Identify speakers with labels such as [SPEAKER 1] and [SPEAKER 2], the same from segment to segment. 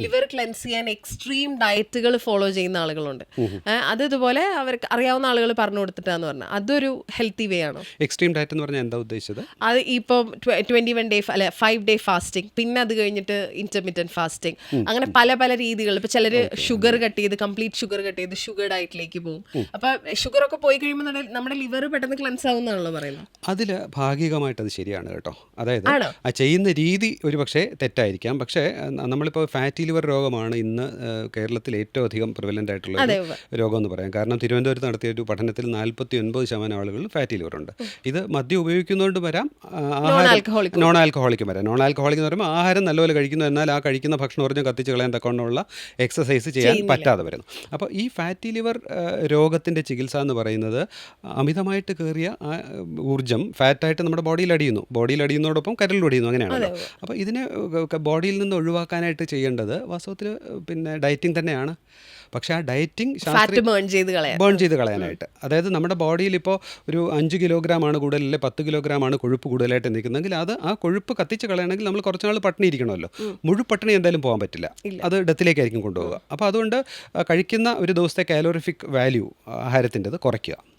[SPEAKER 1] Liver cleanse ചെയ്യാൻ extreme ഡയറ്റുകൾ follow ചെയ്യുന്ന ആളുകളുണ്ട്. അത് ഇതുപോലെ അവർക്ക് അറിയാവുന്ന ആളുകൾ പറഞ്ഞു കൊടുത്തിട്ടാന്ന് പറഞ്ഞാൽ അതൊരു ഹെൽത്തി വേ ആണോ.
[SPEAKER 2] എക്സ്ട്രീം ഡയറ്റ് എന്ന് പറഞ്ഞാൽ എന്താ ഉദ്ദേശിച്ചത്?
[SPEAKER 1] അത് ഇപ്പം ട്വന്റി വൺ ഡേ അല്ലെ ഫൈവ് ഡേ ഫാസ്റ്റിംഗ് പിന്നെ അത് കഴിഞ്ഞിട്ട് ഇന്റർമീഡിയറ്റ് ഫാസ്റ്റിംഗ് അങ്ങനെ പല പല രീതികൾ. ഇപ്പൊ ചിലര് ഷുഗർ കട്ട് ചെയ്ത് കംപ്ലീറ്റ് ഷുഗർ കട്ട് ചെയ്ത് ഷുഗർ ഡയറ്റിലേക്ക് പോകും. അപ്പൊ ഷുഗർ ഒക്കെ പോയി കഴിയുമ്പോൾ നമ്മുടെ- ലിവർ പെട്ടെന്ന് ക്ലെൻസ് ആവുന്നാണല്ലോ പറയുന്നത്.
[SPEAKER 2] അതിൽ ഭാഗികമായിട്ട് അത് ശരിയാണ് കേട്ടോ. അതായത് ആ ചെയ്യുന്ന രീതി ഒരു പക്ഷേ തെറ്റായിരിക്കാം. പക്ഷേ നമ്മളിപ്പോൾ ഫാറ്റി ലിവർ രോഗമാണ് ഇന്ന് കേരളത്തിൽ ഏറ്റവും അധികം പ്രിവലന്റ് ആയിട്ടുള്ള ഒരു രോഗം എന്ന് പറയാം. കാരണം തിരുവനന്തപുരത്ത് നടത്തിയ ഒരു പഠനത്തിൽ നാൽപ്പത്തി ഒൻപത് ശതമാനം ആളുകൾ ഫാറ്റി ലിവർ ഉണ്ട്. ഇത് മദ്യം ഉപയോഗിക്കുന്നതുകൊണ്ട് വരാം ആഹാരം നോൺ ആൽക്കഹോളിക്കും വരാം. നോൺ ആൽക്കഹോളിക് എന്ന് പറയുമ്പോൾ ആഹാരം നല്ലപോലെ കഴിക്കുന്നു എന്നാൽ ആ കഴിക്കുന്ന ഭക്ഷണം പറഞ്ഞ് കത്തിച്ച് കളയാൻ തക്കവണ്ണമുള്ള എക്സസൈസ് ചെയ്യാൻ പറ്റാതെ വരുന്നു. അപ്പോൾ ഈ ഫാറ്റി ലിവർ രോഗത്തിന്റെ ചികിത്സ എന്ന് പറയുന്നത് അമിതമായിട്ട് കയറിയ ആ ഊർജം ഫാറ്റായിട്ട് നമ്മുടെ ബോഡിയിൽ അടിയുന്നു. ബോഡിയിൽ അടിയുന്നതോടൊപ്പം കരലിൽ അടിയുന്നു. അങ്ങനെയാണല്ലോ. അപ്പോൾ ഇതിനെ ബോഡിയിൽ നിന്ന് ഒഴിവാക്കാനായിട്ട് ചെയ്യേണ്ടത് വാസ്തവത്തിൽ പിന്നെ ഡയറ്റിംഗ് തന്നെയാണ്. പക്ഷെ ആ ഡയറ്റിംഗ്
[SPEAKER 1] ബേൺ ചെയ്ത്
[SPEAKER 2] ബേൺ ചെയ്ത് കളയാനായിട്ട്. അതായത് നമ്മുടെ ബോഡിയിൽ ഇപ്പോൾ ഒരു അഞ്ച് കിലോഗ്രാം ആണ് കൂടുതൽ അല്ലെങ്കിൽ പത്ത് കിലോഗ്രാം ആണ് കൊഴുപ്പ് കൂടുതലായിട്ട് നിൽക്കുന്നതെങ്കിൽ അത് ആ കൊഴുപ്പ് കത്തിച്ച് കളയണമെങ്കിൽ നമ്മൾ കുറച്ച് നാൾ പട്ടിണി ഇരിക്കണമല്ലോ. മുഴു പട്ടിണി എന്തായാലും പോകാൻ പറ്റില്ല. അത് ഡെത്തിലേക്കായിരിക്കും കൊണ്ടുപോകുക അപ്പോൾ അതുകൊണ്ട് കഴിക്കുന്ന ഒരു ദിവസത്തെ കാലോറിഫിക് വാല്യൂ ആഹാരത്തിന്റെത് കുറയ്ക്കുക.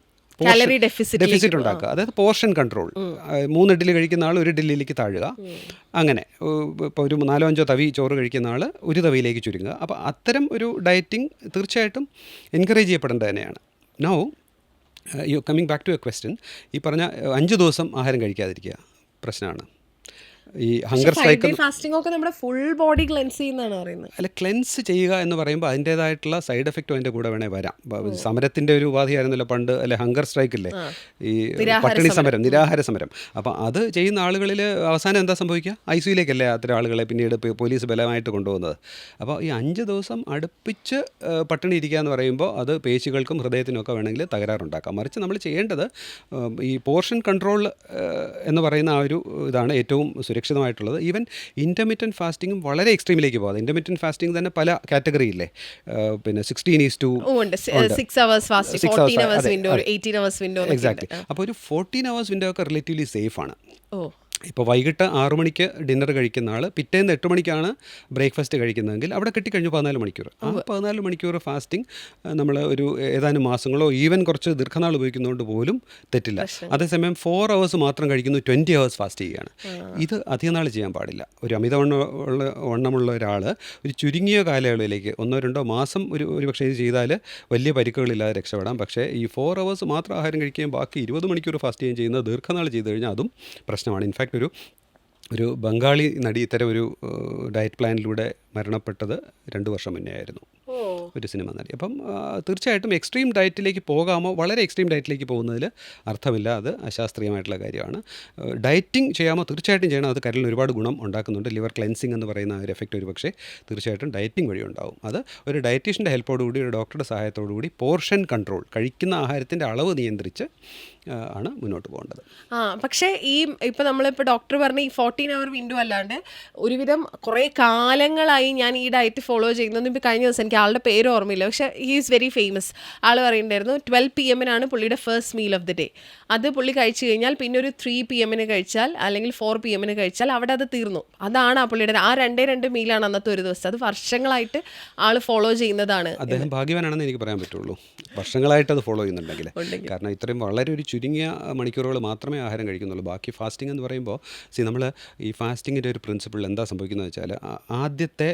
[SPEAKER 1] ഡെഫിസിറ്റ്
[SPEAKER 2] ഉണ്ടാക്കുക. അതായത് പോർഷൻ കൺട്രോൾ. മൂന്ന് ഇഡ്ഡലി കഴിക്കുന്ന ആൾ ഒരു ഇഡ്ഡലിയിലേക്ക് താഴുക. അങ്ങനെ ഇപ്പോൾ ഒരു നാലോ അഞ്ചോ തവി ചോറ് കഴിക്കുന്ന ആൾ ഒരു തവിയിലേക്ക് ചുരുങ്ങുക. അപ്പോൾ അത്തരം ഒരു ഡയറ്റിംഗ് തീർച്ചയായിട്ടും എൻകറേജ് ചെയ്യപ്പെടേണ്ടത് തന്നെയാണ്. No you coming back to a question ഈ പറഞ്ഞ അഞ്ച് ദിവസം ആഹാരം കഴിക്കാതിരിക്കുക പ്രശ്നമാണ്. ഈ ഹങ്കർ സ്ട്രൈക്ക്
[SPEAKER 1] ഫാസ്റ്റിംഗ് ഒക്കെ നമ്മുടെ ഫുൾ ബോഡി ക്ലെൻസ് ചെയ്യുന്നതാണ് പറയുന്നത്.
[SPEAKER 2] അല്ല ക്ലെൻസ് ചെയ്യുക എന്ന് പറയുമ്പോൾ അതിന്റെതായിട്ടുള്ള സൈഡ് എഫക്റ്റും അതിന്റെ കൂടെ വേണേൽ വരാം. സമരത്തിന്റെ ഒരു ഉപാധിയായിരുന്നല്ലോ പണ്ട് അല്ലെ ഹങ്കർ സ്ട്രൈക്ക് ഇല്ലേ? ഈ പട്ടിണി സമരം. നിരാഹാര സമരം. അപ്പോൾ അത് ചെയ്യുന്ന ആളുകളിൽ അവസാനം എന്താ സംഭവിക്കുക? ഐ സിയിലേക്കല്ലേ അത്തരം ആളുകളെ പിന്നീട് പോലീസ് ബലമായിട്ട് കൊണ്ടുപോകുന്നത്. അപ്പോൾ ഈ അഞ്ച് ദിവസം അടുപ്പിച്ച് പട്ടിണി ഇരിക്കുക എന്ന് പറയുമ്പോൾ അത് പേശികൾക്കും ഹൃദയത്തിനും ഒക്കെ വേണമെങ്കിൽ തകരാറുണ്ടാക്കാം. മറിച്ച് നമ്മൾ ചെയ്യേണ്ടത് ഈ പോർഷൻ കൺട്രോൾ എന്ന് പറയുന്ന ആ ഒരു ഇതാണ് ഏറ്റവും സുരക്ഷിതമായിട്ടുള്ളത് ഈവൻ ഇന്റർമീഡിയൻ ഫാസ്റ്റിങ്ങും വളരെ എക്സ്ട്രീമിലേക്ക് പോകാതെ ഇന്റർമീഡിയൻ ഫാസ്റ്റിംഗ് തന്നെ പല കാറ്റഗറി ഇല്ലേ? പിന്നെ sixteen is to
[SPEAKER 1] six hours
[SPEAKER 2] exactly അപ്പോൾ ഒരു ഫോർട്ടീൻ അവേഴ്സ് വിൻഡോ ഒക്കെ റിലേറ്റീവ്ലി സേഫ് ആണ്.
[SPEAKER 1] ഓ.
[SPEAKER 2] ഇപ്പോൾ വൈകിട്ട് ആറു മണിക്ക് ഡിന്നർ കഴിക്കുന്ന ആൾ പിറ്റേന്ന് എട്ട് മണിക്കാണ് ബ്രേക്ക്ഫാസ്റ്റ് കഴിക്കുന്നതെങ്കിൽ അവിടെ കിട്ടിക്കഴിഞ്ഞു പതിനാല് മണിക്കൂർ. ആ പതിനാല് മണിക്കൂർ ഫാസ്റ്റിംഗ് നമ്മൾ ഒരു ഏതാനും മാസങ്ങളോ ഈവൻ കുറച്ച് ദീർഘനാൾ ഉപയോഗിക്കുന്നതുകൊണ്ട് പോലും തെറ്റില്ല. അതേസമയം ഫോർ അവേഴ്സ് മാത്രം കഴിക്കുന്നു ട്വന്റി അവേഴ്സ് ഫാസ്റ്റ് ചെയ്യുകയാണ്. ഇത് അധികം നാൾ ചെയ്യാൻ പാടില്ല. ഒരു അമിതവണ്ണ ഉള്ള വണ്ണമുള്ള ഒരാൾ ഒരു ചുരുങ്ങിയ കാലയളവിലേക്ക് ഒന്നോ രണ്ടോ മാസം ഒരു ഒരു പക്ഷേ ഇത് ചെയ്താൽ വലിയ പരിക്കുകളില്ലാതെ രക്ഷപ്പെടാം. പക്ഷേ ഈ ഫോർ അവേഴ്സ് മാത്രം ആഹാരം കഴിക്കുകയും ബാക്കി ഇരുപത് മണിക്കൂർ ഫാസ്റ്റ് ചെയ്യുകയും ചെയ്യുന്നത് ദീർഘനാൾ ചെയ്ത് കഴിഞ്ഞാൽ അതും പ്രശ്നമാണ്. ഇൻഫാക്റ്റ് ഒരു ഒരു ബംഗാളി നടി ഇത്തരം ഒരു ഡയറ്റ് പ്ലാനിലൂടെ മരണപ്പെട്ടത് രണ്ട് വർഷം മുന്നേ ആയിരുന്നു. ഒരു സിനിമ നടി. അപ്പം തീർച്ചയായിട്ടും എക്സ്ട്രീം ഡയറ്റിലേക്ക് പോകാമോ? വളരെ എക്സ്ട്രീം ഡയറ്റിലേക്ക് പോകുന്നതിൽ അർത്ഥമില്ല. അത് അശാസ്ത്രീയമായിട്ടുള്ള കാര്യമാണ്. ഡയറ്റിംഗ് ചെയ്യാമോ? തീർച്ചയായിട്ടും ചെയ്യണം. അത് കരളിൽ ഒരുപാട് ഗുണം ഉണ്ടാക്കുന്നുണ്ട്. ലിവർ ക്ലെൻസിങ് എന്ന് പറയുന്ന ഒരു എഫക്റ്റ് ഒരു പക്ഷേ തീർച്ചയായിട്ടും ഡയറ്റിംഗ് വഴി ഉണ്ടാവും. അത് ഒരു ഡയറ്റീഷ്യന്റെ ഹെൽപ്പോടുകൂടി ഒരു ഡോക്ടറുടെ സഹായത്തോടുകൂടി പോർഷൻ കൺട്രോൾ കഴിക്കുന്ന ആഹാരത്തിന്റെ അളവ് നിയന്ത്രിച്ച് ആണ് മുന്നോട്ട് പോകേണ്ടത്.
[SPEAKER 1] ആ പക്ഷേ ഈ ഇപ്പം നമ്മളിപ്പോൾ ഡോക്ടർ പറഞ്ഞ ഈ ഫോർട്ടീൻ അവർ വിൻഡോ അല്ലാണ്ട് ഒരുവിധം കുറേ കാലങ്ങളായി ഞാൻ ഈ ഡയറ്റ് ഫോളോ ചെയ്യുന്നത് ഇപ്പോൾ കഴിഞ്ഞ ദിവസം എനിക്ക് ആളുടെ പേര് ഓർമ്മയില്ല. പക്ഷേ ഹി ഈസ് വെരി ഫേമസ് ആൾ പറയുന്നുണ്ടായിരുന്നു ട്വൽവ് പി എമ്മിനാണ് പുള്ളിയുടെ first meal of the day അത് പുള്ളി കഴിച്ചു കഴിഞ്ഞാൽ പിന്നെ ഒരു ത്രീ പി എമ്മിന് കഴിച്ചാൽ അല്ലെങ്കിൽ ഫോർ പി എമ്മിന് കഴിച്ചാൽ അവിടെ അത് തീർന്നു. അതാണ് ആ പുള്ളിയുടെ ആ രണ്ടേ രണ്ട് മീലാണ് അന്നത്തെ ഒരു ദിവസം. അത് വർഷങ്ങളായിട്ട് ആൾ ഫോളോ ചെയ്യുന്നതാണ്
[SPEAKER 2] അദ്ദേഹം ഭാഗ്യവാനാണെന്ന് എനിക്ക് പറയാൻ പറ്റുള്ളൂ. വർഷങ്ങളായിട്ട് അത് ഫോളോ ചെയ്യുന്നുണ്ടെങ്കിൽ കാരണം ഇത്രയും വളരെ ഒരു ചുരുങ്ങിയ മണിക്കൂറുകൾ മാത്രമേ ആഹാരം കഴിക്കുന്നുള്ളൂ. ബാക്കി ഫാസ്റ്റിംഗ് എന്ന് പറയുമ്പോൾ സി നമ്മൾ ഈ ഫാസ്റ്റിങ്ങിന്റെ ഒരു പ്രിൻസിപ്പിൾ എന്താ സംഭവിക്കുന്നത് വെച്ചാൽ ആദ്യത്തെ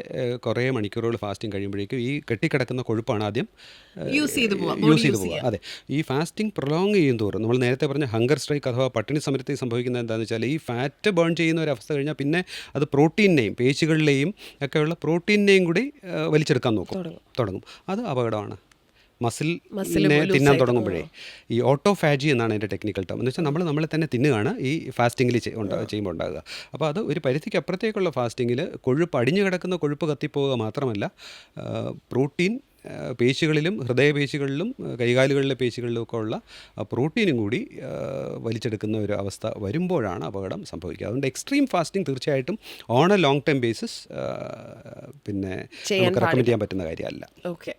[SPEAKER 2] കുറേ മണിക്കൂറുകൾ ഫാസ്റ്റിംഗ് കഴിയുമ്പോഴേക്കും ഈ കെട്ടിക്കിടക്കുന്ന കൊഴുപ്പാണ് ആദ്യം
[SPEAKER 1] യൂസ് ചെയ്ത് പോവാം
[SPEAKER 2] യൂസ് ചെയ്ത് പോകുക അതെ. ഈ ഫാസ്റ്റിംഗ് പ്രൊലോങ് ചെയ്യും തോറും നമ്മൾ നേരത്തെ പറഞ്ഞ ഹങ്കർ സ്ട്രൈക്ക് അഥവാ പട്ടിണി സമരത്തിൽ സംഭവിക്കുന്നത് എന്താണെന്ന് വെച്ചാൽ ഈ ഫാറ്റ് ബേൺ ചെയ്യുന്ന ഒരു അവസ്ഥ കഴിഞ്ഞാൽ പിന്നെ അത് പ്രോട്ടീനെയും പേശികളിലെയും ഒക്കെയുള്ള പ്രോട്ടീനെയും കൂടി വലിച്ചെടുക്കാൻ നോക്കും. തുടങ്ങും. അത് അപകടമാണ്. മസിലിനെ തിന്നാൻ തുടങ്ങുമ്പോഴേ ഈ ഓട്ടോഫാജി എന്നാണ് അതിന്റെ ടെക്നിക്കൽ ടേം എന്ന് വെച്ചാൽ നമ്മൾ നമ്മളെ തന്നെ തിന്നുകയാണ് ഈ ഫാസ്റ്റിങ്ങിൽ ചെയ്യുമ്പോൾ ഉണ്ടാകുക. അപ്പോൾ അത് ഒരു പരിധിക്ക് അപ്പുറത്തേക്കുള്ള ഫാസ്റ്റിങ്ങിൽ കൊഴുപ്പ് അടിഞ്ഞു കിടക്കുന്ന കൊഴുപ്പ് കത്തിപ്പോവുക മാത്രമല്ല പ്രോട്ടീൻ പേശികളിലും ഹൃദയപേശികളിലും പേശികളിലും കൈകാലുകളിലെ പേശികളിലും ഒക്കെ ഉള്ള പ്രോട്ടീനും കൂടി വലിച്ചെടുക്കുന്ന ഒരു അവസ്ഥ വരുമ്പോഴാണ് അപകടം സംഭവിക്കുക. അതുകൊണ്ട് എക്സ്ട്രീം ഫാസ്റ്റിംഗ് തീർച്ചയായിട്ടും on a long time basis പിന്നെ നമുക്ക് റെക്കമെൻഡ് ചെയ്യാൻ പറ്റുന്ന കാര്യമല്ല.
[SPEAKER 1] ഓക്കെ.